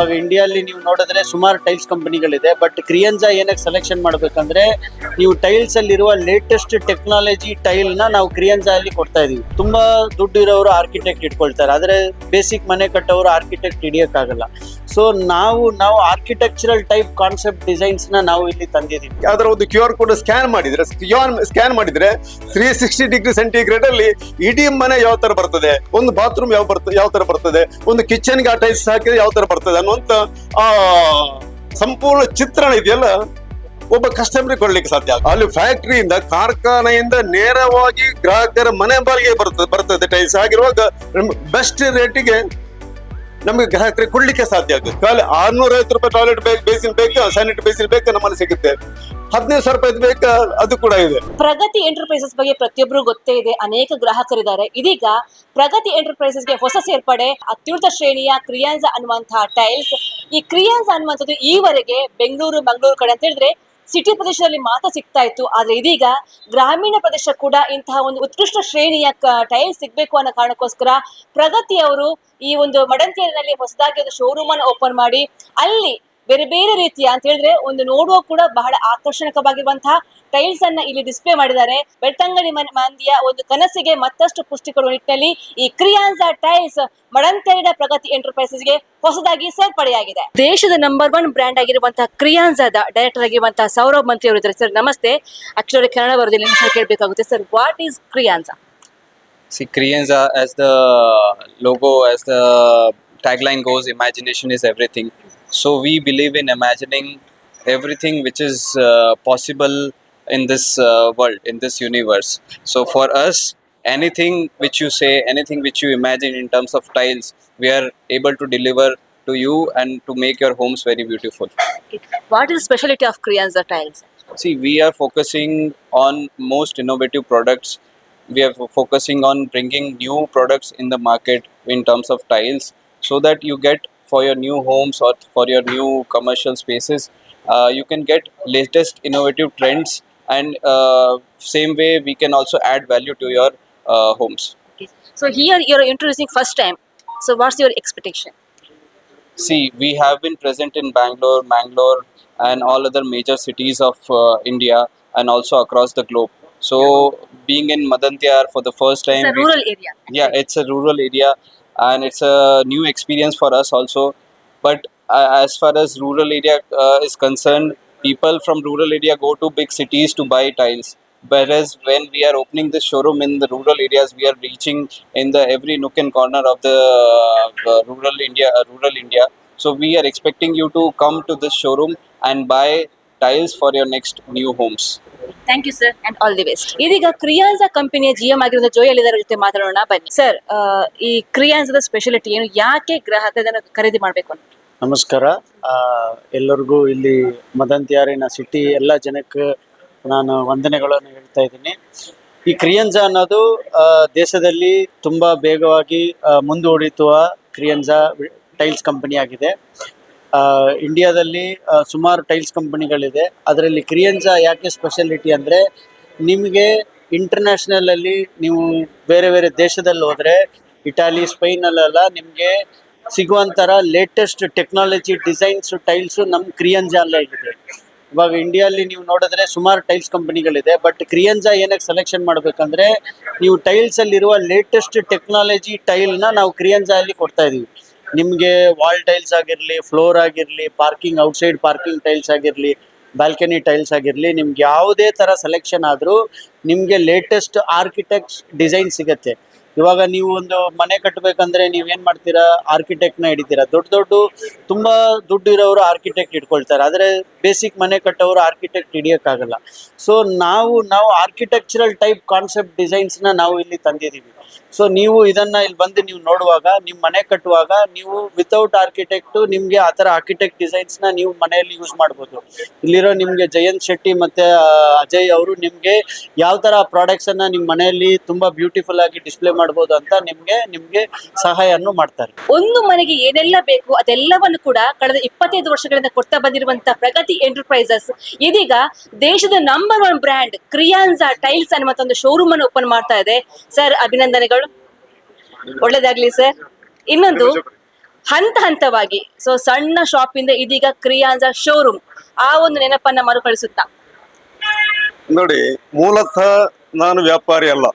ಇವಾಗ ಇಂಡಿಯಲ್ಲಿ ನೀವು ನೋಡಿದ್ರೆ ಸುಮಾರು ಟೈಲ್ಸ್ ಕಂಪನಿಗಳಿದೆ ಬಟ್ ಕ್ರಿಯನ್ಸಾ ಏನಕ್ಕೆ ಸೆಲೆಕ್ಷನ್ ಮಾಡ್ಬೇಕಂದ್ರೆ ನೀವು ಟೈಲ್ಸ್ ಅಲ್ಲಿ ಇರುವ ಲೇಟೆಸ್ಟ್ ಟೆಕ್ನಾಲಜಿ ಟೈಲ್ನ ನಾವು ಕ್ರಿಯನ್ಸಾ ಅಲ್ಲಿ ಕೊಡ್ತಾ ಇದೀವಿ. ತುಂಬಾ ದುಡ್ಡು ಇರೋರು ಆರ್ಕಿಟೆಕ್ಟ್ ಇಟ್ಕೊಳ್ತಾರೆ, ಆದ್ರೆ ಬೇಸಿಕ್ ಮನೆ ಕಟ್ಟೋರು ಆರ್ಕಿಟೆಕ್ಟ್ ಹಿಡಿಯಕ್ಕಾಗಲ್ಲ. ಸೊ ನಾವು ನಾವು ಆರ್ಕಿಟೆಕ್ಚರಲ್ ಟೈಪ್ ಕಾನ್ಸೆಪ್ಟ್ ಡಿಸೈನ್ಸ್ನ ನಾವು ಇಲ್ಲಿ ತಂದಿದೀವಿ. ಯಾವ್ದಾರ ಒಂದು ಕ್ಯೂ ಆರ್ ಕೋಡ್ ಸ್ಕ್ಯಾನ್ ಮಾಡಿದ್ರೆ ಸ್ಕ್ಯಾನ್ ಮಾಡಿದ್ರೆ ತ್ರೀ ಸಿಕ್ಸ್ಟಿ ಡಿಗ್ರಿ ಸೆಂಟಿಗ್ರೇಡ್ ಅಲ್ಲಿ ಇಡೀ ಮನೆ ಯಾವ ತರ ಬರ್ತದೆ? ಒಂದು ಬಾತ್ರೂಮ್ ಯಾವ ಬರ್ತದೆ ಯಾವ ತರ ಬರ್ತದೆ? ಒಂದು ಕಿಚನ್ಗೆ ಆ ಟೈಲ್ಸ್ ಹಾಕಿದ್ರೆ ಯಾವ ತರ ಬರ್ತದೆ ಅನ್ನುವಂತ, ಆ, ಸಂಪೂರ್ಣ ಚಿತ್ರಣ ಇದೆಯಲ್ಲ? ಒಬ್ಬ ಕಸ್ಟಮರ್ ಕೊಡ್ಲಿಕ್ಕೆ ಸಾಧ್ಯ. ಅಲ್ಲಿ ಫ್ಯಾಕ್ಟ್ರಿಯಿಂದ ಕಾರ್ಖಾನೆಯಿಂದ ನೇರವಾಗಿ ಗ್ರಾಹಕರ ಮನೆ ಬಾಗಿಲಿಗೆ ಬರ್ತದೆ ಬರ್ತದೆ. ಟೈಲ್ಸ್ ಆಗಿರುವಾಗ ಬೆಸ್ಟ್ ರೇಟಿಗೆ ನಮಗೆ ಗ್ರಾಹಕರಿಗೆ ಕೊಡ್ಲಿಕ್ಕೆ ಸಾಧ್ಯ ಆಗುತ್ತೆ ಖಾಲಿ ಆರ್ನೂರ ಐವತ್ತು ರೂಪಾಯಿ ಟಾಯ್ಲೆಟ್ ಬೇಸಿನ್ ಬೇಕು ಸ್ಯಾನಿಟರಿ ಬೇಸಿನ್ ಬೇಕು, ನಮ್ಮಲ್ಲಿ ಸಿಗುತ್ತೆ. ಹದಿನೈದು ಸಾವಿರ ರೂಪಾಯಿ ಬೇಕ? ಅದು ಕೂಡ ಇದೆ. ಪ್ರಗತಿ ಎಂಟರ್ಪ್ರೈಸಸ್ ಬಗ್ಗೆ ಪ್ರತಿಯೊಬ್ಬರು ಗೊತ್ತೇ ಇದೆ. ಅನೇಕ ಗ್ರಾಹಕರಿದ್ದಾರೆ. ಇದೀಗ ಪ್ರಗತಿ ಎಂಟರ್ಪ್ರೈಸಸ್ಗೆ ಹೊಸ ಸೇರ್ಪಡೆ, ಅತ್ಯುನ್ನತ ಶ್ರೇಣಿಯ ಕ್ರಿಯಾನ್ಸ್ ಅನ್ನುವಂತಹ ಟೈಲ್ಸ್. ಈ ಕ್ರಿಯಾನ್ಸ್ ಅನ್ನುವಂಥದ್ದು ಈವರೆಗೆ ಬೆಂಗಳೂರು, ಮಂಗಳೂರು ಕಡೆ ಅಂತ ಹೇಳಿದ್ರೆ ಸಿಟಿ ಪ್ರದೇಶದಲ್ಲಿ ಮಾತ್ರ ಸಿಗ್ತಾ ಇತ್ತು. ಆದ್ರೆ ಇದೀಗ ಗ್ರಾಮೀಣ ಪ್ರದೇಶ ಕೂಡ ಇಂತಹ ಒಂದು ಉತ್ಕೃಷ್ಟ ಶ್ರೇಣಿಯ ಟೈಲ್ ಸಿಗ್ಬೇಕು ಅನ್ನೋ ಕಾರಣಕ್ಕೋಸ್ಕರ ಪ್ರಗತಿ ಅವರು ಈ ಒಂದು ಮಡಂತಿಯಲ್ಲಿ ಹೊಸದಾಗಿ ಒಂದು ಶೋರೂಮ್ ಅನ್ನು ಓಪನ್ ಮಾಡಿ, ಅಲ್ಲಿ ಬೇರೆ ಬೇರೆ ರೀತಿಯ ಅಂತ ಹೇಳಿದ್ರೆ ಒಂದು ನೋಡುವ ಕೂಡ ಬಹಳ ಆಕರ್ಷಣಕವಾಗಿರುವಂತಹ ಟೈಲ್ಸ್ ಅನ್ನ ಇಲ್ಲಿ ಡಿಸ್ಪ್ಲೇ ಮಾಡಿದ್ದಾರೆ. ಬೆಳ್ತಂಗಡಿ ಮಂದಿಯ ಒಂದು ಕನಸಿಗೆ ಮತ್ತಷ್ಟು ಪುಷ್ಟಿ ಕೊಡುವ ನಿಟ್ಟಿನಲ್ಲಿ ಈ ಕ್ರಿಯಾನ್ಸಾ ಟೈಲ್ಸ್ ಮಡಂತೇರಿನ ಪ್ರಗತಿ ಎಂಟರ್ಪ್ರೈಸಸ್ಗೆ ಹೊಸದಾಗಿ ಸೇರ್ಪಡೆಯಾಗಿದೆ. ದೇಶದ ನಂಬರ್ ಒನ್ ಬ್ರ್ಯಾಂಡ್ ಆಗಿರುವಂತಹ ಕ್ರಿಯಾನ್ಸಾದ ಡೈರೆಕ್ಟರ್ ಆಗಿರುವಂತಹ ಸೌರವ್ ಮಂತ್ರಿ ಅವರು ಇದ್ದಾರೆ. ಸರ್ ನಮಸ್ತೆ. ಆಕ್ಚುಲಿ ಕನ್ನಡ ಬರೋದಿಲ್ಲ ಕೇಳಬೇಕಾಗುತ್ತೆ. Sir what is Kriyanza See, Kriyanza as the logo, as the tagline goes, imagination is everything. So we believe in imagining everything which is uh, possible in this uh, world, in this universe. So for us, anything which you say, anything which you imagine in terms of tiles, we are able to deliver to you and to make your homes very beautiful. What is the specialty of Krianza Tiles? See, we are focusing on most innovative products. We are focusing on bringing new products in the market in terms of tiles so that you get for your new homes or for your new commercial spaces. Uh, you can get latest innovative trends and uh, same way we can also add value to your uh, homes. So here you're introducing first time. So what's your expectation? See, we have been present in Bangalore, Mangalore and all other major cities of uh, India and also across the globe. So being in Madanthyar for the first time. It's a rural we, area. Yeah, it's a rural area and it's a new experience for us also. But uh, as far as rural area uh, is concerned, people from rural area go to big cities to buy tiles. Whereas when we are opening this showroom in the rural areas, we are reaching in the every nook and corner of the uh, rural India. Uh, rural India. So we are expecting you to come to this showroom and buy tiles for your next new homes. Thank you sir and all the best ಇದೀಗ Kriyanza ಕಂಪನಿಯ G M ಆಗಿರೋ Joel ಇದರ ಜೊತೆ ಮಾತಾಡೋಣ. ಬನ್ನಿ. Sir ಈ ಕ್ರಿಯಾನ್ಸದ speciality ಏನು ಯಾಕೆ ಗ್ರಾಹಕ ಖರೀದಿ ಮಾಡಬೇಕು ಅಂತ? ನಮಸ್ಕಾರ. ಎಲ್ಲರಿಗೂ ಇಲ್ಲಿ ಮದಂತಿಯಾರಿನ ಸಿಟಿ ಎಲ್ಲ ಜನಕ್ಕೆ ನಾನು ವಂದನೆಗಳನ್ನು ಹೇಳ್ತಾ ಇದ್ದೀನಿ. ಈ ಕ್ರಿಯನ್ಜಾ ಅನ್ನೋದು ದೇಶದಲ್ಲಿ ತುಂಬ ಬೇಗವಾಗಿ ಆ, ಮುಂದೂಡಿಸುವ ಕ್ರಿಯನ್ಜಾ ಟೈಲ್ಸ್ ಕಂಪನಿ ಆಗಿದೆ. ಇಂಡಿಯಾದಲ್ಲಿ ಸುಮಾರು ಟೈಲ್ಸ್ ಕಂಪನಿಗಳಿದೆ ಅದರಲ್ಲಿ ಕ್ರಿಯನ್ಸಾ ಯಾಕೆ ಸ್ಪೆಷಾಲಿಟಿ ಅಂದರೆ, ನಿಮಗೆ ಇಂಟರ್ನ್ಯಾಷನಲಲ್ಲಿ ನೀವು ಬೇರೆ ಬೇರೆ ದೇಶದಲ್ಲಿ ಹೋದರೆ ಇಟಾಲಿ ಸ್ಪೈನಲ್ಲೆಲ್ಲ ನಿಮಗೆ ಸಿಗುವಂಥರ ಲೇಟೆಸ್ಟ್ ಟೆಕ್ನಾಲಜಿ ಡಿಸೈನ್ಸ್ ಟೈಲ್ಸು ನಮ್ಮ ಕ್ರಿಯನ್ಜಾಲ್ಲೇ ಇದೆ. ಇವಾಗ ಇಂಡಿಯಲ್ಲಿ ನೀವು ನೋಡಿದ್ರೆ ಸುಮಾರು ಟೈಲ್ಸ್ ಕಂಪನಿಗಳಿದೆ ಬಟ್ ಕ್ರಿಯನ್ಜಾ ಏನಕ್ಕೆ ಸೆಲೆಕ್ಷನ್ ಮಾಡಬೇಕಂದ್ರೆ, ನೀವು ಟೈಲ್ಸ್ ಅಲ್ಲಿರುವ ಲೇಟೆಸ್ಟ್ ಟೆಕ್ನಾಲಜಿ ಟೈಲ್ನ ನಾವು ಕ್ರಿಯನ್ಜಾ ಅಲ್ಲಿ ಕೊಡ್ತಾ ಇದೀವಿ. ನಿಮಗೆ ವಾಲ್ ಟೈಲ್ಸ್ ಆಗಿರಲಿ ಫ್ಲೋರ್ ಆಗಿರಲಿ ಪಾರ್ಕಿಂಗ್ ಔಟ್ಸೈಡ್ ಪಾರ್ಕಿಂಗ್ ಟೈಲ್ಸ್ ಆಗಿರಲಿ ಬಾಲ್ಕನಿ ಟೈಲ್ಸ್ ಆಗಿರಲಿ, ನಿಮ್ಗೆ ಯಾವುದೇ ಥರ ಸೆಲೆಕ್ಷನ್ ಆದರೂ ನಿಮಗೆ ಲೇಟೆಸ್ಟ್ ಆರ್ಕಿಟೆಕ್ಟ್ ಡಿಸೈನ್ ಸಿಗತ್ತೆ. ಇವಾಗ ನೀವು ಒಂದು ಮನೆ ಕಟ್ಟಬೇಕಂದ್ರೆ ಏನ್ ಮಾಡ್ತೀರಾ? ಆರ್ಕಿಟೆಕ್ಟ್ನ ಹಿಡಿತೀರಾ? ದೊಡ್ಡ ದೊಡ್ಡ ತುಂಬಾ ದುಡ್ಡು ಇರೋರು ಆರ್ಕಿಟೆಕ್ಟ್ ಇಟ್ಕೊಳ್ತಾರೆ ಆದರೆ ಬೇಸಿಕ್ ಮನೆ ಕಟ್ಟೋರು ಆರ್ಕಿಟೆಕ್ಟ್ ಹಿಡಿಯೋಕ್ಕಾಗಲ್ಲ. ಸೊ ನಾವು ನಾವು ಆರ್ಕಿಟೆಕ್ಚರಲ್ ಟೈಪ್ ಕಾನ್ಸೆಪ್ಟ್ ಡಿಸೈನ್ಸ್ನ ನಾವು ಇಲ್ಲಿ ತಂದಿದ್ದೀವಿ ಸೊ ನೀವು ಇದನ್ನ ಇಲ್ಲಿ ಬಂದು ನೀವು ನೋಡುವಾಗ ನಿಮ್ಮ ಮನೆ ಕಟ್ಟುವಾಗ ನೀವು ವಿತೌಟ್ ಆರ್ಕಿಟೆಕ್ಟ್ ನಿಮ್ಗೆ ಆ ಆರ್ಕಿಟೆಕ್ಟ್ ಡಿಸೈನ್ಸ್ನ ನೀವು ಮನೆಯಲ್ಲಿ ಯೂಸ್ ಮಾಡ್ಬೋದು. ಇಲ್ಲಿರೋ ನಿಮ್ಗೆ ಜಯಂತ್ ಶೆಟ್ಟಿ ಮತ್ತೆ ಅಜಯ್ ಅವರು ನಿಮ್ಗೆ ಯಾವ ತರ ಪ್ರಾಡಕ್ಟ್ಸ್ ಅನ್ನ ನಿಮ್ಮ ಮನೆಯಲ್ಲಿ ತುಂಬಾ ಬ್ಯೂಟಿಫುಲ್ ಆಗಿ ಡಿಸ್ಪ್ಲೇ ಮಾಡ್ಬೋದು ಅಂತ ನಿಮ್ಗೆ ನಿಮ್ಗೆ ಸಹಾಯವನ್ನು ಮಾಡ್ತಾರೆ. ಒಂದು ಮನೆಗೆ ಏನೆಲ್ಲ ಬೇಕು ಅದೆಲ್ಲವನ್ನು ಕೂಡ ಕಳೆದ ಇಪ್ಪತ್ತೈದು ವರ್ಷಗಳಿಂದ ಕೊಡ್ತಾ ಬಂದಿರುವಂತಹ ಪ್ರಗತಿ ಎಂಟರ್ಪ್ರೈಸಸ್. ಇದೀಗ ದೇಶದ number one brand Kriyanza tiles ಅನ್ನುವಂತ ಒಂದು ಶೋರೂಮ್ ಅನ್ನು ಓಪನ್ ಮಾಡ್ತಾ ಇದೆ. ಸರ್ ಅಭಿನಂದನೆಗಳು. ಒಳ್ಳೇದಾಗ್ಲಿ ಸರ್ ಇನ್ನೊಂದು ಹಂತ ಹಂತವಾಗಿ ಸೊ ಸಣ್ಣ ಶಾಪ್ ಇಂದ ಇದೀಗ ಕ್ರಿಯಾನ್ಸ ಶೋರೂಮ್ ಆ ಒಂದು ನೆನಪನ್ನ ಮರುಕಳಿಸುತ್ತಾ. ನೋಡಿ ಮೂಲತಃ ನಾನು ವ್ಯಾಪಾರಿ ಅಲ್ಲ.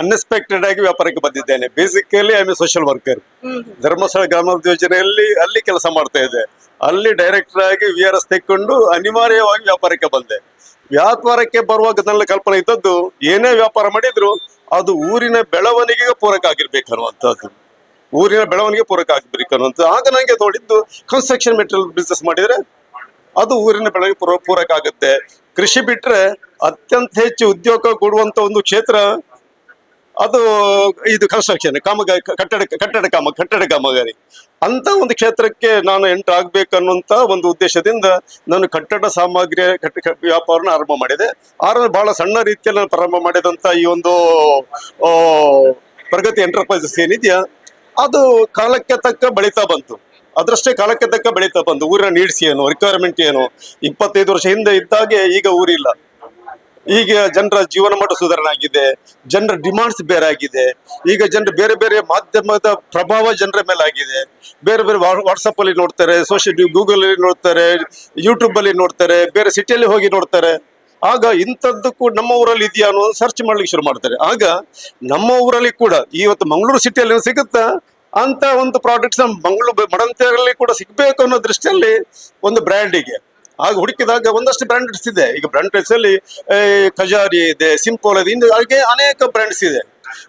ಅನ್ಎಕ್ಸ್ಪೆಕ್ಟೆಡ್ ಆಗಿ ವ್ಯಾಪಾರಕ್ಕೆ ಬಂದಿದ್ದೇನೆ. Basically I am social worker Dharmasthala ಗ್ರಾಮ ಯೋಜನೆಯಲ್ಲಿ ಅಲ್ಲಿ ಕೆಲಸ ಮಾಡ್ತಾ ಇದ್ದೆ. ಅಲ್ಲಿ ಡೈರೆಕ್ಟರ್ ಆಗಿ ವಿ ಆರ್ ಎಸ್ ತೆಕ್ಕೊಂಡು ಅನಿವಾರ್ಯವಾಗಿ ವ್ಯಾಪಾರಕ್ಕೆ ಬಂದೆ. ವ್ಯಾಪಾರಕ್ಕೆ ಬರುವಾಗ ನನ್ನ ಕಲ್ಪನೆ ಇದ್ದದ್ದು ಏನೇ ವ್ಯಾಪಾರ ಮಾಡಿದ್ರು ಅದು ಊರಿನ ಬೆಳವಣಿಗೆಗೆ ಪೂರಕ ಆಗಿರ್ಬೇಕು ಅನ್ನುವಂಥದ್ದು ಊರಿನ ಬೆಳವಣಿಗೆ ಪೂರಕ ಆಗಿರ್ಬೇಕು ಅನ್ನುವಂಥದ್ದು ಆಗ ನನಗೆ ನೋಡಿದ್ದು ಕನ್ಸ್ಟ್ರಕ್ಷನ್ ಮೆಟೀರಿಯಲ್ ಬಿಸ್ನೆಸ್ ಮಾಡಿದ್ರೆ ಅದು ಊರಿನ ಬೆಳವಣಿಗೆ ಪೂರ ಪೂರಕ ಆಗುತ್ತೆ. ಕೃಷಿ ಬಿಟ್ರೆ ಅತ್ಯಂತ ಹೆಚ್ಚು ಉದ್ಯೋಗ ಕೊಡುವಂತ ಒಂದು ಕ್ಷೇತ್ರ ಅದು ಇದು ಕನ್ಸ್ಟ್ರಕ್ಷನ್ ಕಾಮಗಾರಿ ಕಟ್ಟಡ ಕಟ್ಟಡ ಕಾಮ, ಕಟ್ಟಡ ಕಾಮಗಾರಿ. ಅಂತ ಒಂದು ಕ್ಷೇತ್ರಕ್ಕೆ ನಾನು ಎಂಟರ್ ಆಗ್ಬೇಕನ್ನುವಂತ ಒಂದು ಉದ್ದೇಶದಿಂದ ನಾನು ಕಟ್ಟಡ ಸಾಮಗ್ರಿ ವ್ಯಾಪಾರನ ಆರಂಭ ಮಾಡಿದೆ. ಆರಂಭ ಬಹಳ ಸಣ್ಣ ರೀತಿಯಲ್ಲಿ ನಾನು ಪ್ರಾರಂಭ ಮಾಡಿದಂತ ಈ ಒಂದು ಪ್ರಗತಿ ಎಂಟರ್ಪ್ರೈಸಸ್ ಏನಿದೆಯಾ, ಅದು ಕಾಲಕ್ಕೆ ತಕ್ಕ ಬೆಳೀತಾ ಬಂತು. ಅದರಷ್ಟೇ ಕಾಲಕ್ಕೆ ತಕ್ಕ ಬೆಳೀತಾ ಬಂತು. ಊರಿನ ನೀಡ್ಸ್ ಏನು ರಿಕ್ವೈರ್ಮೆಂಟ್ ಏನು? ಇಪ್ಪತ್ತೈದು ವರ್ಷ ಹಿಂದೆ ಇದ್ದಾಗೆ ಈಗ ಊರಿಲ್ಲ. ಈಗ ಜನರ ಜೀವನ ಮಟ್ಟ ಸುಧಾರಣೆ ಆಗಿದೆ. ಜನರ ಡಿಮಾಂಡ್ಸ್ ಬೇರೆ ಆಗಿದೆ. ಈಗ ಜನರು ಬೇರೆ ಬೇರೆ ಮಾಧ್ಯಮದ ಪ್ರಭಾವ ಜನರ ಮೇಲೆ ಆಗಿದೆ. ಬೇರೆ ಬೇರೆ ವಾಟ್ಸಪ್ ಅಲ್ಲಿ ನೋಡ್ತಾರೆ ಸೋಷಿಯಲ್ ಗೂಗಲ್ ಅಲ್ಲಿ ನೋಡ್ತಾರೆ ಯೂಟ್ಯೂಬ್ ಅಲ್ಲಿ ನೋಡ್ತಾರೆ, ಬೇರೆ ಸಿಟಿಯಲ್ಲಿ ಹೋಗಿ ನೋಡ್ತಾರೆ. ಆಗ ಇಂಥದ್ದಕ್ಕೂ ನಮ್ಮ ಊರಲ್ಲಿ ಇದೆಯಾ ಅನ್ನೋ ಸರ್ಚ್ ಮಾಡ್ಲಿಕ್ಕೆ ಶುರು ಮಾಡ್ತಾರೆ. ಆಗ ನಮ್ಮ ಊರಲ್ಲಿ ಕೂಡ ಇವತ್ತು ಮಂಗಳೂರು ಸಿಟಿಯಲ್ಲಿ ಸಿಗುತ್ತಾ? ಅಂತ ಒಂದು ಪ್ರಾಡಕ್ಟ್ಸ್ ಮಂಗಳೂರು ಮಡಂತೆಯಲ್ಲಿ ಕೂಡ ಸಿಗ್ಬೇಕು ಅನ್ನೋ ದೃಷ್ಟಿಯಲ್ಲಿ ಒಂದು ಬ್ರ್ಯಾಂಡಿಗೆ ಆಗ ಹುಡುಕಿದಾಗ ಒಂದಷ್ಟು ಬ್ರ್ಯಾಂಡೆಡ್ಸ್ ಇದೆ ಈಗ ಬ್ರ್ಯಾಂಡೆಡ್ಸ್ ಅಲ್ಲಿ ಖಜಾರಿ ಇದೆ ಸಿಂಪೋಲ್ ಇದೆ ಇನ್ನು ಹಾಗೆ ಅನೇಕ ಬ್ರ್ಯಾಂಡ್ಸ್ ಇದೆ.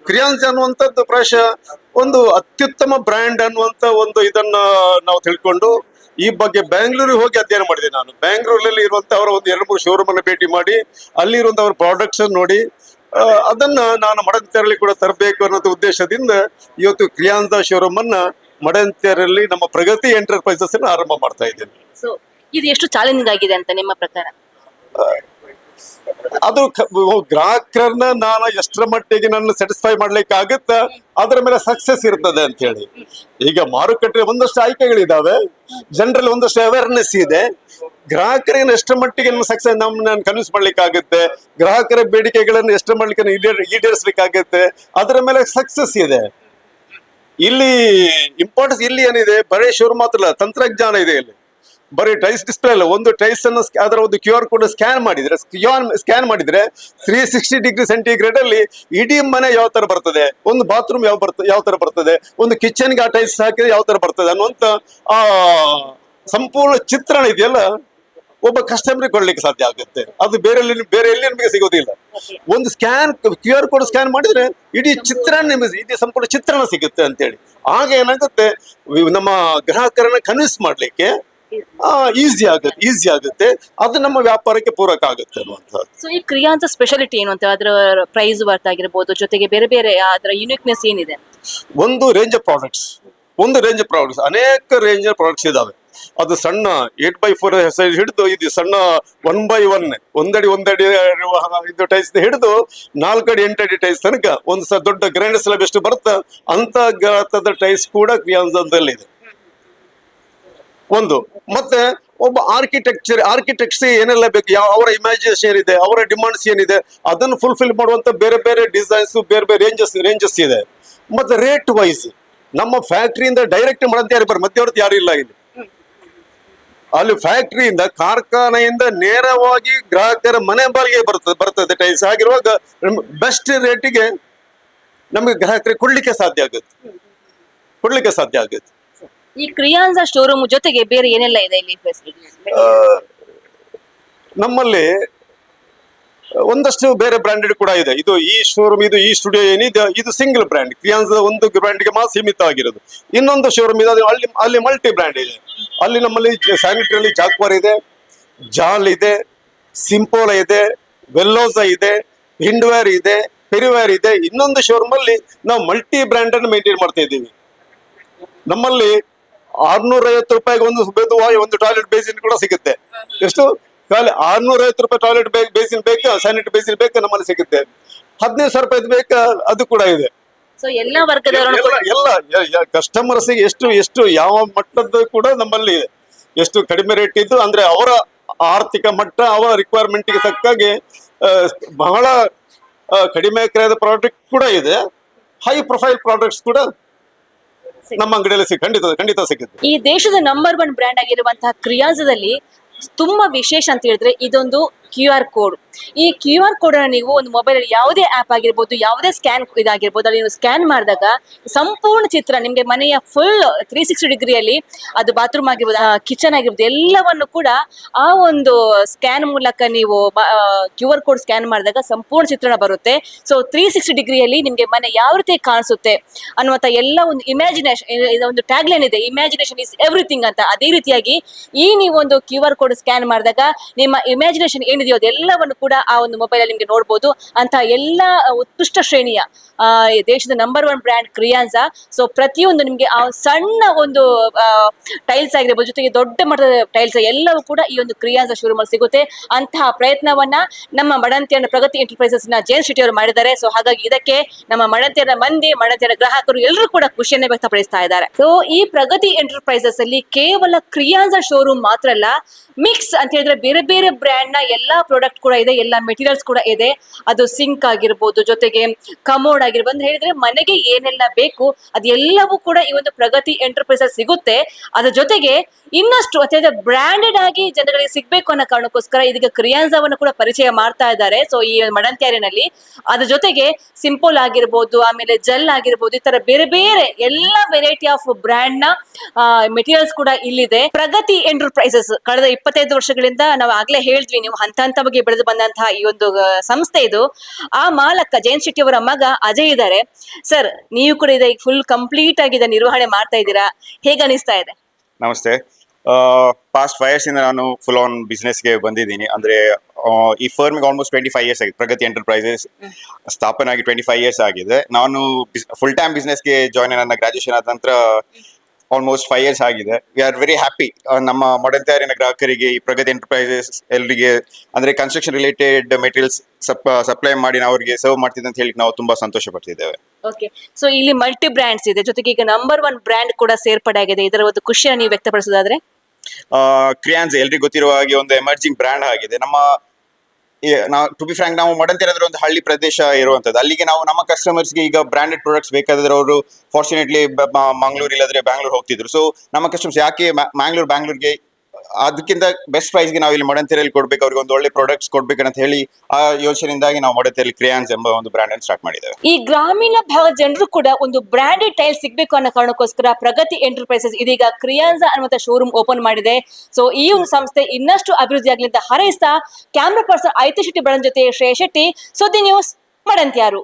ಕ್ರಿಯಾನ್ಸ್ ಅನ್ನುವಂಥದ್ದು ಪ್ರಾಯಶಃ ಒಂದು ಅತ್ಯುತ್ತಮ ಬ್ರ್ಯಾಂಡ್ ಅನ್ನುವಂತ ಒಂದು ಇದನ್ನ ನಾವು ತಿಳ್ಕೊಂಡು ಈ ಬಗ್ಗೆ ಬ್ಯಾಂಗ್ಳೂರಿಗೆ ಹೋಗಿ ಅಧ್ಯಯನ ಮಾಡಿದೆ ನಾನು. ಬ್ಯಾಂಗ್ಳೂರಲ್ಲಿ ಇರುವಂಥ ಅವರ ಒಂದು ಎರಡು ಮೂರು ಶೋರೂಮ್ ಅನ್ನು ಭೇಟಿ ಮಾಡಿ ಅಲ್ಲಿ ಇರುವಂತಹ ಅವರ ಪ್ರಾಡಕ್ಟ್ಸ್ ನೋಡಿ ಅದನ್ನ ನಾನು ಮಡಂತೇರಲ್ಲಿ ಕೂಡ ತರಬೇಕು ಅನ್ನೋ ಉದ್ದೇಶದಿಂದ ಇವತ್ತು ಕ್ರಿಯಾಂತ ಶೋರೂಮ್ ಅನ್ನ ಮಡಂತೆರಲ್ಲಿ ನಮ್ಮ ಪ್ರಗತಿ ಎಂಟರ್ಪ್ರೈಸಸ್ ಅನ್ನು ಆರಂಭ ಮಾಡ್ತಾ ಇದ್ದೇನೆ. ಇದು ಎಷ್ಟು ಚಾಲೆಂಜಿಂಗ್ ಆಗಿದೆ ಅಂತ ನಿಮ್ಮ ಪ್ರಕಾರ? ಅದು ಗ್ರಾಹಕರನ್ನ ನಾನು ಎಷ್ಟರ ಮಟ್ಟಿಗೆ ನನ್ನ ಸ್ಯಾಟಿಸ್ಫೈ ಮಾಡ್ಲಿಕ್ಕೆ ಆಗುತ್ತೆ? ಅದರ ಮೇಲೆ ಸಕ್ಸಸ್ ಇರ್ತದೆ ಅಂತ ಹೇಳಿ. ಈಗ ಮಾರುಕಟ್ಟೆ ಒಂದಷ್ಟು ಆಯ್ಕೆಗಳಿದಾವೆ. ಜನರಲ್ಲಿ ಒಂದಷ್ಟು ಅವೇರ್ನೆಸ್ ಇದೆ. ಗ್ರಾಹಕರಿಗೆ ಎಷ್ಟರ ಮಟ್ಟಿಗೆ ನಮ್ಮ ಸಕ್ಸಸ್ ನಾನು ಕನ್ವಿನ್ಸ್ ಮಾಡ್ಲಿಕ್ಕೆ ಆಗುತ್ತೆ? ಗ್ರಾಹಕರ ಬೇಡಿಕೆಗಳನ್ನು ಎಷ್ಟರ ಮಟ್ಟಿಗೆ ನಾನು ಈಡೇರ್- ಈಡೇರಿಸ್ಲಿಕ್ಕಾಗುತ್ತೆ? ಅದರ ಮೇಲೆ ಸಕ್ಸಸ್ ಇದೆ. ಇಲ್ಲಿ ಇಂಪಾರ್ಟೆನ್ಸ್ ಇಲ್ಲಿ ಏನಿದೆ? ಬರೀ ಶೂರ್ ಮಾತ್ರ ತಂತ್ರಜ್ಞಾನ ಇದೆ ಇಲ್ಲಿ. ಬರೀ ಟೈಸ್ ಡಿಸ್ಪ್ಲೇ ಅಲ್ಲ, ಒಂದು ಟೈಸ್ ಅನ್ನು ಅದರ ಒಂದು ಕ್ಯೂ ಆರ್ ಕೋಡ್ ಸ್ಕ್ಯಾನ್ ಮಾಡಿದ್ರೆ ಸ್ಕ್ಯಾನ್ ಮಾಡಿದ್ರೆ ತ್ರೀ ಸಿಕ್ಸ್ಟಿ ಡಿಗ್ರಿ ಸೆಂಟಿಗ್ರೇಡ್ ಅಲ್ಲಿ ಇಡೀ ಮನೆ ಯಾವ ತರ ಬರ್ತದೆ, ಒಂದು ಬಾತ್ರೂಮ್ ಯಾವ ಬರ್ತದೆ ಯಾವ ತರ ಬರ್ತದೆ, ಒಂದು ಕಿಚನ್ಗೆ ಆ ಟೈಸ್ ಹಾಕಿದ್ರೆ ಯಾವ ತರ ಬರ್ತದೆ ಅನ್ನುವಂತ, ಆ, ಸಂಪೂರ್ಣ ಚಿತ್ರಣ ಇದೆಯಲ್ಲ, ಒಬ್ಬ ಕಸ್ಟಮರ್ ಕೊಡ್ಲಿಕ್ಕೆ ಸಾಧ್ಯ ಆಗುತ್ತೆ. ಅದು ಬೇರೆ ಬೇರೆ ಎಲ್ಲಿ ನಿಮಗೆ ಸಿಗೋದಿಲ್ಲ. ಒಂದು scan Q R code scan ಮಾಡಿದ್ರೆ ಇಡೀ ಚಿತ್ರಣ ನಿಮಗೆ ಇಡೀ ಸಂಪೂರ್ಣ ಚಿತ್ರಣ ಸಿಗುತ್ತೆ ಅಂತೇಳಿ. ಆಗ ಏನಾಗುತ್ತೆ ನಮ್ಮ ಗ್ರಾಹಕರನ್ನ ಕನ್ವಿನ್ಸ್ ಮಾಡ್ಲಿಕ್ಕೆ ಈಸಿ ಆಗುತ್ತೆ ಈಸಿ ಆಗುತ್ತೆ. ಅದು ನಮ್ಮ ವ್ಯಾಪಾರಕ್ಕೆ ಪೂರಕ ಆಗುತ್ತೆ ಅನ್ನುವಂಥದ್ದು ಸೊ ಈ ಅಂತ ಸ್ಪೆಷಾಲಿಟಿ ಏನು ಅಂತ ಅದರ ಪ್ರೈಸ್ ವರ್ತ್ ಆಗಿರ್ಬೋದು ಜೊತೆಗೆ ಬೇರೆ ಬೇರೆ ಅದರ ಯುನಿಕ್ನೆಸ್ ಏನಿದೆ? ಒಂದು ರೇಂಜ್ ಆಫ್ ಪ್ರಾಡಕ್ಟ್ಸ್ ಒಂದು ರೇಂಜ್ ಆಫ್ ಪ್ರಾಡಕ್ಟ್ಸ್ ಅನೇಕ ರೇಂಜ್ ಆಫ್ ಪ್ರಾಡಕ್ಟ್ಸ್ ಇದಾವೆ. ಅದು ಸಣ್ಣ ಏಟ್ ಬೈ ಫೋರ್ ಸೈಜ್ ಹಿಡಿದು ಇದು ಸಣ್ಣ ಒನ್ ಬೈ ಒನ್ ಒಂದಡಿ ಒಂದಡಿ ಇದು ಟೈಸ್ ಹಿಡಿದು ನಾಲ್ಕಡಿ ಎಂಟಡಿ ಟೈಸ್ ತನಕ ಒಂದು ದೊಡ್ಡ ಗ್ರ್ಯಾಂಡ್ ಸ್ಲಬ್ ಎಷ್ಟು ಬರುತ್ತೆ ಅಂತ ಗಾತ್ರದ ಟೈಸ್ ಕೂಡ ಕ್ರಿಯಾಂಜದಲ್ಲಿ ಇದೆ ಒಂದು. ಮತ್ತೆ ಒಬ್ಬ ಆರ್ಕಿಟೆಕ್ಚರ್ ಆರ್ಕಿಟೆಕ್ಟ್ಸ್ ಏನೆಲ್ಲ ಬೇಕು? ಯಾವ ಅವರ ಇಮ್ಯಾಜಿನೇಷನ್ ಏನಿದೆ? ಅವರ ಡಿಮಾಂಡ್ಸ್ ಏನಿದೆ? ಅದನ್ನು ಫುಲ್ಫಿಲ್ ಮಾಡುವಂತ ಬೇರೆ ಬೇರೆ ಡಿಸೈನ್ಸ್ ಬೇರೆ ಬೇರೆ ರೇಂಜಸ್ ರೇಂಜಸ್ ಇದೆ. ಮತ್ತೆ ರೇಟ್ ವೈಸ್ ನಮ್ಮ ಫ್ಯಾಕ್ಟ್ರಿಯಿಂದ ಡೈರೆಕ್ಟ್ ಮಾಡಂತ ಯಾರು ಬರ್ ಮಧ್ಯವರ್ತಿ ಯಾರು ಇಲ್ಲ ಇಲ್ಲಿ. ಅಲ್ಲಿ ಫ್ಯಾಕ್ಟ್ರಿಯಿಂದ ಕಾರ್ಖಾನೆಯಿಂದ ನೇರವಾಗಿ ಗ್ರಾಹಕರ ಮನೆ ಬಾಗಿಲಿಗೆ ಬರ್ತದೆ. ಬರ್ತದೆ ಟೈಲ್ಸ್ ಆಗಿರುವಾಗ ಬೆಸ್ಟ್ ರೇಟಿಗೆ ನಮಗೆ ಗ್ರಾಹಕರಿಗೆ ಕೊಡ್ಲಿಕ್ಕೆ ಸಾಧ್ಯ ಆಗುತ್ತೆ. ಕೊಡ್ಲಿಕ್ಕೆ ಸಾಧ್ಯ ಆಗುತ್ತೆ. ಈ ಕ್ರಿಯಾನ್ಸ ಶೋರೂಮ್ ಜೊತೆಗೆ ಬೇರೆ ಏನೆಲ್ಲ ಇದೆ ಇಲ್ಲಿ ನಮ್ಮಲ್ಲಿ ಒಂದಷ್ಟು ಬೇರೆ ಬ್ರ್ಯಾಂಡೆಡ್ ಕೂಡ ಇದೆ. ಇದು ಈ ಶೋರೂಮ್ ಇದು ಈ ಸ್ಟುಡಿಯೋ ಏನಿದೆ, ಇದು ಸಿಂಗಲ್ ಬ್ರ್ಯಾಂಡ್ ಕ್ರಿಯಾನ್ಸ್ ಒಂದು ಬ್ರ್ಯಾಂಡ್ಗೆ ಮಾತ್ರ ಸೀಮಿತ ಆಗಿರೋದು. ಇನ್ನೊಂದು ಶೋರೂಮ್ ಇದೆ ಅಲ್ಲಿ ಅಲ್ಲಿ ಮಲ್ಟಿ ಬ್ರ್ಯಾಂಡ್ ಇದೆ. ಅಲ್ಲಿ ನಮ್ಮಲ್ಲಿ ಸ್ಯಾನಿಟರಿ ಜಾಕ್ವಾರ್ ಇದೆ, ಜಾಲ್ ಇದೆ ಸಿಂಪೋಲ ಇದೆ ವೆಲ್ಲೋಸಾ ಇದೆ ಹಿಂಡ್ವೇರ್ ಇದೆ ಪೆರಿವೇರ್ ಇದೆ. ಇನ್ನೊಂದು ಶೋರೂಮ್ ಅಲ್ಲಿ ನಾವು ಮಲ್ಟಿ ಬ್ರ್ಯಾಂಡ್ ಅನ್ನು ಮೇಂಟೈನ್ ಮಾಡ್ತಾ ಇದ್ದೀವಿ. ನಮ್ಮಲ್ಲಿ ಆರ್ನೂರ ಐವತ್ತು ರೂಪಾಯಿಗೆ ಒಂದು ಮೆದುವಾಗಿ ಒಂದು ಟಾಯ್ಲೆಟ್ ಬೇಸಿನ್ ಕೂಡ ಸಿಗುತ್ತೆ. ಎಷ್ಟು? ಖಾಲಿ ಆರ್ನೂರ ಐವತ್ತು ರೂಪಾಯಿ ಟಾಯ್ಲೆಟ್ ಬೇಸಿನ್ ಬೇಕು? ಸ್ಯಾನಿಟರಿ ಬೇಸಿನ್ ಬೇಕು? ನಮ್ಮಲ್ಲಿ ಸಿಗುತ್ತೆ. ಹದಿನೈದು ಸಾವಿರ ರೂಪಾಯಿ ಬೇಕಾ? ಅದು ಕೂಡ ಇದೆ. ಎಲ್ಲ ಕಸ್ಟಮರ್ಸ್ ಎಷ್ಟು ಎಷ್ಟು ಯಾವ ಮಟ್ಟದ್ದು ಕೂಡ ನಮ್ಮಲ್ಲಿ ಇದೆ. ಎಷ್ಟು ಕಡಿಮೆ ರೇಟ್ ಇದ್ದು ಅಂದ್ರೆ ಅವರ ಆರ್ಥಿಕ ಮಟ್ಟ ಅವರ ರಿಕ್ವೈರ್ಮೆಂಟ್ಗೆ ತಕ್ಕಾಗಿ ಬಹಳ ಕಡಿಮೆ ಕ್ರಯದ ಪ್ರಾಡಕ್ಟ್ ಕೂಡ ಇದೆ. ಹೈ ಪ್ರೊಫೈಲ್ ಪ್ರಾಡಕ್ಟ್ಸ್ ಕೂಡ ನಮ್ಮ ಅಂಗಡಿಯಲ್ಲಿ ಸಿಗ್ ಖಂಡಿತ ಖಂಡಿತ ಸಿಗುತ್ತೆ ಈ ದೇಶದ ನಂಬರ್ ಒನ್ ಬ್ರ್ಯಾಂಡ್ ಆಗಿರುವಂತಹ ಕ್ರಿಯಾಜದಲ್ಲಿ ತುಂಬಾ ವಿಶೇಷ ಅಂತ ಹೇಳಿದ್ರೆ ಇದೊಂದು ಕ್ಯೂ ಆರ್ ಕೋಡ್ ಈ ಕ್ಯೂ ಆರ್ ಕೋಡ್ ನೀವು ಒಂದು ಮೊಬೈಲ್ ಯಾವುದೇ ಆಪ್ ಆಗಿರ್ಬೋದು, ಯಾವುದೇ ಸ್ಕ್ಯಾನ್ ಇದಾಗಿರ್ಬೋದು, ಅಲ್ಲಿ ನೀವು ಸ್ಕ್ಯಾನ್ ಮಾಡಿದಾಗ ಸಂಪೂರ್ಣ ಚಿತ್ರ ನಿಮ್ಗೆ ಮನೆಯ ಫುಲ್ ತ್ರೀ ಸಿಕ್ಸ್ಟಿ ಡಿಗ್ರಿಯಲ್ಲಿ ಅದು ಬಾತ್ರೂಮ್ ಆಗಿರ್ಬೋದು ಕಿಚನ್ ಆಗಿರ್ಬೋದು, ಎಲ್ಲವನ್ನು ಕೂಡ ಆ ಒಂದು ಸ್ಕ್ಯಾನ್ ಮೂಲಕ ನೀವು ಕ್ಯೂ ಆರ್ ಕೋಡ್ ಸ್ಕ್ಯಾನ್ ಮಾಡಿದಾಗ ಸಂಪೂರ್ಣ ಚಿತ್ರಣ ಬರುತ್ತೆ. ಸೊ ತ್ರೀ ಸಿಕ್ಸ್ಟಿ ಡಿಗ್ರಿಯಲ್ಲಿ ನಿಮ್ಗೆ ಮನೆ ಯಾವ ರೀತಿ ಕಾಣಿಸುತ್ತೆ ಅನ್ನುವಂಥ ಎಲ್ಲ ಒಂದು ಇಮ್ಯಾಜಿನೇಷನ್ ಒಂದು ಟ್ಯಾಗ್ಲೈನ್ ಇದೆ ಇಮ್ಯಾಜಿನೇಷನ್ ಇಸ್ ಎವ್ರಿಥಿಂಗ್ ಅಂತ. ಅದೇ ರೀತಿಯಾಗಿ ಈ ನೀವು ಒಂದು ಕ್ಯೂ ಆರ್ ಕೋಡ್ ಸ್ಕ್ಯಾನ್ ಮಾಡಿದಾಗ ನಿಮ್ಮ ಇಮ್ಯಾಜಿನೇಷನ್ ಏನಿದೆಯೋ ಅದೆಲ್ಲವನ್ನು ಕೂಡ ಆ ಒಂದು ಮೊಬೈಲ್ ಅಲ್ಲಿ ನಿಮ್ಗೆ ನೋಡಬಹುದು ಅಂತ ಎಲ್ಲ ಉತ್ಕೃಷ್ಟ ಶ್ರೇಣಿಯ ದೇಶದ number one brand Kriyanza so ಪ್ರತಿಯೊಂದು ನಿಮ್ಗೆ ಆ ಸಣ್ಣ ಒಂದು ಟೈಲ್ಸ್ ಆಗಿರ್ಬೋದು, ಜೊತೆಗೆ ದೊಡ್ಡ ಮಟ್ಟದ ಟೈಲ್ಸ್ ಎಲ್ಲವೂ ಕೂಡ ಈ ಒಂದು ಕ್ರಿಯಾನ್ಸಾ ಶೋರೂಮ್ ಅಲ್ಲಿ ಸಿಗುತ್ತೆ. ಅಂತಹ ಪ್ರಯತ್ನವನ್ನ ನಮ್ಮ ಮಡಂತಿಯನ್ನ ಪ್ರಗತಿ ಎಂಟರ್ಪ್ರೈಸಸ್ನ ಜೈನ್ ಸಿಟಿ ಅವರು ಮಾಡಿದ್ದಾರೆ. ಸೊ ಹಾಗಾಗಿ ಇದಕ್ಕೆ ನಮ್ಮ ಮಡಂತಿಯರ ಮಂದಿ, ಮಡಂತಿಯರ ಗ್ರಾಹಕರು ಎಲ್ಲರೂ ಕೂಡ ಖುಷಿಯನ್ನ ವ್ಯಕ್ತಪಡಿಸ್ತಾ ಇದ್ದಾರೆ. ಸೊ ಈ ಪ್ರಗತಿ ಎಂಟರ್ಪ್ರೈಸಸ್ ಅಲ್ಲಿ ಕೇವಲ ಕ್ರಿಯಾನ್ಸ ಶೋರೂಮ್ ಮಾತ್ರ ಅಲ್ಲ ಮಿಕ್ಸ್ ಅಂತ ಹೇಳಿದ್ರೆ ಬೇರೆ ಬೇರೆ ಬ್ರ್ಯಾಂಡ್ನ ಎಲ್ಲಾ ಪ್ರಾಡಕ್ಟ್ ಕೂಡ ಇದೆ. ಎಲ್ಲಾ ಮೆಟೀರಿಯಲ್ಸ್ ಕೂಡ ಇದೆ. ಅದು ಸಿಂಕ್ ಆಗಿರ್ಬೋದು, ಜೊತೆಗೆ ಕಮೋಡ್ ಆಗಿರ್ಬೋದು ಅಂತ ಹೇಳಿದ್ರೆ ಮನೆಗೆ ಏನೆಲ್ಲ ಬೇಕು, ಅದೆಲ್ಲವೂ ಕೂಡ ಈ ಒಂದು ಪ್ರಗತಿ ಎಂಟರ್ಪ್ರೈಸಸ್ ಸಿಗುತ್ತೆ. ಅದ್ರ ಜೊತೆಗೆ ಇನ್ನಷ್ಟು ಅತ್ಯಂತ ಬ್ರಾಂಡೆಡ್ ಆಗಿ ಜನಗಳಿಗೆ ಸಿಗ್ಬೇಕು ಅನ್ನೋ ಕಾರಣಕ್ಕೋಸ್ಕರ ಇದೀಗ ಕ್ರಿಯಾನ್ಸವನ್ನು ಕೂಡ ಪರಿಚಯ ಮಾಡ್ತಾ ಇದ್ದಾರೆ. ಸೊ ಈ ಮಡಂತ್ಯಾರಿನಲ್ಲಿ ಅದ್ರ ಜೊತೆಗೆ ಸಿಂಪಲ್ ಆಗಿರ್ಬೋದು, ಆಮೇಲೆ ಜೆಲ್ ಆಗಿರ್ಬೋದು, ಈ ತರ ಬೇರೆ ಬೇರೆ ಎಲ್ಲ ವೆರೈಟಿ ಆಫ್ ಬ್ರ್ಯಾಂಡ್ನ ಮೆಟೀರಿಯಲ್ಸ್ ಕೂಡ ಇಲ್ಲಿದೆ. ಪ್ರಗತಿ ಎಂಟರ್ಪ್ರೈಸಸ್ ಕಳೆದ ಇಪ್ಪತ್ತೈದು ವರ್ಷಗಳಿಂದ ನಾವು ಆಗ್ಲೇ ಹೇಳಿದ್ವಿ, ನೀವು ಹಂತ ಹಂತವಾಗಿ ಬೆಳೆದು ಬಂದಂತಹ ಈ ಒಂದು ಸಂಸ್ಥೆ ಇದು. ಆ ಮಾಲಕ ಜಯಂತ್ ಶೆಟ್ಟಿ ಅವರ ಮಗ ಅಜಯ್ ಇದ್ದಾರೆ ಸರ್ ನೀವು ಕೂಡ ಇದೆ ಫುಲ್ ಕಂಪ್ಲೀಟ್ ಆಗಿ ಇದನ್ನ ನಿರ್ವಹಣೆ ಮಾಡ್ತಾ ಇದ್ದೀರಾ? ಹೇಗೆ ಅನಿಸ್ತಾ ಇದೆ? ನಮಸ್ತೆ. ಪಾಸ್ಟ್ ಫೈವ್ ಇಯರ್ಸ್ ಇಂದ ನಾನು ಫುಲ್ ಆನ್ ಬಿಸ್ನೆಸ್ಗೆ ಬಂದಿದ್ದೀನಿ. ಅಂದ್ರೆ ಈ ಫರ್ಮ್ಗೆ ಆಲ್ಮೋಸ್ಟ್ ಟ್ವೆಂಟಿ ಫೈವ್ ಇಯರ್ಸ್ ಆಗಿದೆ. ಪ್ರಗತಿ ಎಂಟರ್ಪ್ರೈಸಸ್ ಸ್ಥಾಪನೆ ಆಗಿ ಟ್ವೆಂಟಿ ಫೈವ್ ಇಯರ್ಸ್ ಆಗಿದೆ. ನಾನು ಫುಲ್ ಟೈಮ್ ಬಿಸ್ನೆಸ್ಗೆ ಜಾಯ್ನ್ ನನ್ನ ಗ್ರಾಜುಯೇಷನ್ ಆದ ನಂತರ ಆಲ್ಮೋಸ್ಟ್ ಫೈವ್ ಇಯರ್ಸ್ ಆಗಿದೆ. ವಿ ಆರ್ ವೆರಿ ಹ್ಯಾಪಿ ನಮ್ಮ ಮಾಡರ್ನ್ ತಯಾರಿನ ಗ್ರಾಹಕರಿಗೆ ಈ ಪ್ರಗತಿ ಎಂಟರ್ಪ್ರೈಸಸ್ ಎಲ್ಲರಿಗೆ ಅಂದ್ರೆ ಕನ್ಸ್ಟ್ರಕ್ಷನ್ ರಿಲೇಟೆಡ್ ಮೆಟೀರಿಯಲ್ಸ್ ಸಪ್ಲೈ ಮಾಡಿ ಅವರಿಗೆ ಸರ್ವ್ ಮಾಡ್ತಿದೆ ಅಂತ ಹೇಳಿ ನಾವು ತುಂಬಾ ಸಂತೋಷ ಪಡ್ತಿದ್ದೇವೆ. ಓಕೆ ಸೊ ಇಲ್ಲಿ ಮಲ್ಟಿ ಬ್ರ್ಯಾಂಡ್ಸ್ ಇದೆ. ಜೊತೆಗೆ ಈಗ ನಂಬರ್ ಒನ್ ಬ್ರ್ಯಾಂಡ್ ಕೂಡ ಸೇರ್ಪಡೆ ಆಗಿದೆ. ಇದರ ಒಂದು ಖುಷಿಯನ್ನು ನೀವು ವ್ಯಕ್ತಪಡಿಸೋದಾದ್ರೆ? ಕ್ರಿಯಾನ್ಸ್ ಎಲ್ರಿಗೂ ಗೊತ್ತಿರುವ ಹಾಗೆ ಒಂದು ಎಮರ್ಜಿಂಗ್ ಬ್ರ್ಯಾಂಡ್ ಆಗಿದೆ. ನಮ್ಮ ಟು ಬಿ ಫ್ರಾಂಕ್ ನಾವು ಮಡಂತಿರಾದ್ರೆ ಒಂದು ಹಳ್ಳಿ ಪ್ರದೇಶ ಇರುವಂತದ್ದು. ಅಲ್ಲಿಗೆ ನಾವು ನಮ್ಮ ಕಸ್ಟಮರ್ಸ್ಗೆ ಈಗ ಬ್ರಾಂಡೆಡ್ ಪ್ರಾಡಕ್ಟ್ಸ್ ಬೇಕಾದ್ರೆ ಅವರು ಫಾರ್ಚುನೇಟ್ಲಿ ಮಂಗಳೂರು ಇಲ್ಲದ್ರೆ ಬ್ಯಾಂಗ್ಳೂರ್ ಹೋಗ್ತಿದ್ರು. ಸೊ ನಮ್ಮ ಕಸ್ಟಮರ್ಸ್ ಯಾಕೆ ಮ್ಯಾಂಗ್ಳೂರ್ ಬ್ಯಾಂಗ್ಳೂರ್ಗೆ ಅದಕ್ಕಿಂತ ಬೆಸ್ಟ್ ಪ್ರೈಸ್ಗೆ ನಾವು ಇಲ್ಲಿ ಮಡಂತೇರಿಯಲ್ಲಿ ಕೊಡ್ಬೇಕು, ಅವ್ರಿಗೆ ಒಂದು ಒಳ್ಳೆ ಪ್ರಾಡಕ್ಟ್ಸ್ ಕೊಡ್ಬೇಕಂತ ಹೇಳಿ ಆ ಯೋಚನೆಯಿಂದಾಗಿ ನಾವು ಮಡಂತಿಯಲ್ಲಿ ಕ್ರಿಯಾನ್ಸ್ ಎಂಬ ಒಂದು ಬ್ರ್ಯಾಂಡ್ ಅನ್ನು ಸ್ಟಾರ್ಟ್ ಮಾಡಿದ್ದೇವೆ. ಈ ಗ್ರಾಮೀಣ ಭಾಗದ ಜನರು ಕೂಡ ಒಂದು ಬ್ರಾಂಡೆಡ್ ಟೈಲ್ ಸಿಗ್ಬೇಕು ಅನ್ನೋ ಕಾರಣಕ್ಕೋಸ್ಕರ ಪ್ರಗತಿ ಎಂಟರ್ಪ್ರೈಸಸ್ ಇದೀಗ ಕ್ರಿಯಾನ್ಸ್ ಅನ್ನುವಂಥ ಶೋರೂಮ್ ಓಪನ್ ಮಾಡಿದೆ. ಸೊ ಈ ಒಂದು ಸಂಸ್ಥೆ ಇನ್ನಷ್ಟು ಅಭಿವೃದ್ಧಿ ಆಗಲಿ ಅಂತ ಹಾರೈಸ್ತಾ ಕ್ಯಾಮ್ರಾ ಪರ್ಸನ್ ಐತಿ ಶೆಟ್ಟಿ ಬಡನ್ ಜೊತೆ ಶ್ರೇಯ ಶೆಟ್ಟಿ, ಸುದ್ದಿ ನ್ಯೂಸ್ ಮಡಂತ್ಯಾರು.